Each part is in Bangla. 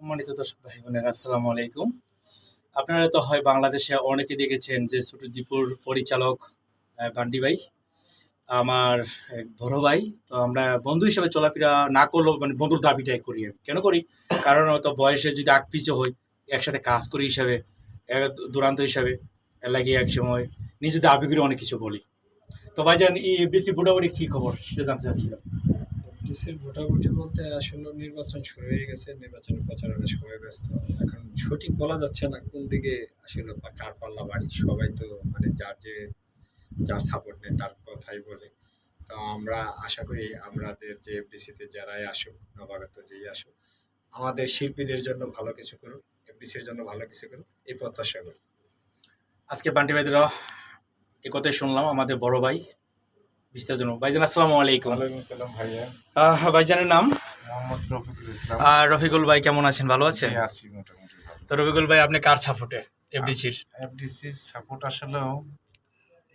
সম্মানিত দর্শক ভাই বোনেরা আসসালামু আলাইকুম। আপনারা তো হয় বাংলাদেশে অনেকে দেখেছেন যে ছোট দীপুর পরিচালক বান্ডি ভাই, আমার বড় ভাই। তো আমরা বন্ধু হিসেবে চলাফেরা না করলেও মানে বন্ধুর দাবিটাই করি আমি। কেন করি? কারণ হয়তো বয়সে যদি আগ পিছিয়ে হই, একসাথে কাজ করি হিসাবে দুরান্ত হিসাবে লাগিয়ে এক সময় নিজের দাবি করে অনেক কিছু বলি। তো ভাইজান, এই এফডিসি মোটামুটি কী খবর? সেটা জানতে চাচ্ছিলাম। ডিসির ভোটাভুটি বলতে আসলে নির্বাচন শুরু হয়ে গেছে, নির্বাচনের প্রচারণার সবাই ব্যস্ত। এখন সঠিক বলা যাচ্ছে না কোন দিকে আসলে কার পাল্লা বাড়ি, সবাই তো মানে যার যে, যার সাপোর্ট নেই তার কথাই বলে। তো আমরা আশা করি আমাদের যে এফডিসিতে যারাই আসুক, নবাগত যেই আসুক, আমাদের শিল্পীদের জন্য ভালো কিছু করুক, এফডিসির জন্য ভালো কিছু করুক, এই প্রত্যাশা করি। আজকে বান্টি ভাইদেরা এ কথাই শুনলাম, আমাদের বড় ভাই বিস্তার জন্য ভাইজান আসসালামু আলাইকুম। আসসালাম ভাইয়া। ভাইজানের নাম? মোহাম্মদ রফিকুল ইসলাম। আর রফিকুল ভাই কেমন আছেন? ভালো আছেন? আছি মোটামুটি ভালো। তো রফিকুল ভাই আপনি কার সাপোর্টে? এফডিসির এফডিসির সাপোর্ট আসলেও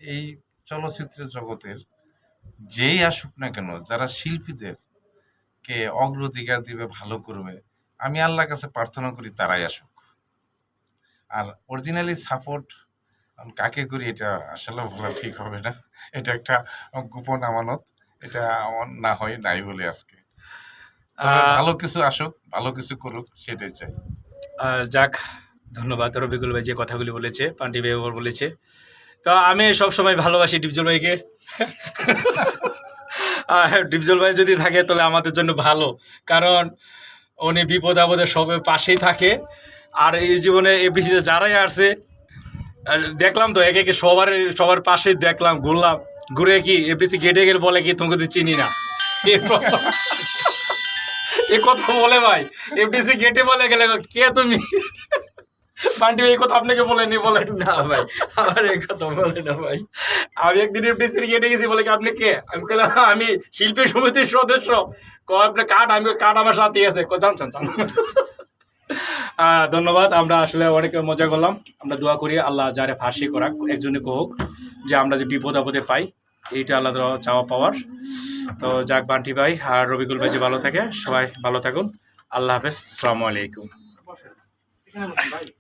এই চলচ্চিত্র জগতের যেই আসুক না কেন যারা শিল্পীদের কে অগ্রাধিকার দিবে ভালো করবে আমি আল্লাহর কাছে প্রার্থনা করি তারাই আসুক। আর অরিজিনালি সাপোর্ট কাকে করি এটা আসলে বলা ঠিক হবে না। এটা একটা গোপন আমানত। এটা আমার না হয় নাই বলে আজকে। ভালো কিছু আসুক ভালো কিছু করুক সেটাই চাই। যাক ধন্যবাদ রবিকুল ভাই যে কথাগুলি বলেছে পান্ডি ভাই বলেছে। তো আমি সব সময় ভালোবাসি ডিপজল ভাইকে। ডিপজল ভাই যদি থাকে তাহলে আমাদের জন্য ভালো। কারণ উনি বিপদ আপদে সবে পাশেই থাকে। আর এই জীবনে এফডিসিতে যারাই আসছে আর দেখলাম তো একে একে সবার সবার পাশেই দেখলাম ঘুরলাম। ঘুরে কি এফডিসি গেটে গেলে বলে কি তোমাকে তো চিনি না। এ কথা বলে ভাই এফডিসি গেটে বলে গেলে কে তুমি? পান্ডি ভাই কথা আপনাকে বলেনি বলেন না ভাই। আমার এই কথা বলে না ভাই। আমি একদিন এফডিসি গেটে গেছি বলে কি আপনি কে? আমি বললাম আমি শিল্পী সমিতির সদস্য। ক আপনি কার্ড আমি কাঠ আমার সাথে আছে। জানছেন জান আহ, ধন্যবাদ। আমরা আসলে অনেক মজা করলাম। আমরা দোয়া করি আল্লাহ যারে ফাঁসি করাক একজনে হোক, যে আমরা যে বিপদ আপদে পাই, এইটা আল্লাহ চাওয়া পাওয়ার। তো যাক বান্টি ভাই আর রবিকুল ভাই যে ভালো থাকে, সবাই ভালো থাকুন। আল্লাহ হাফেজ আসসালামু আলাইকুম।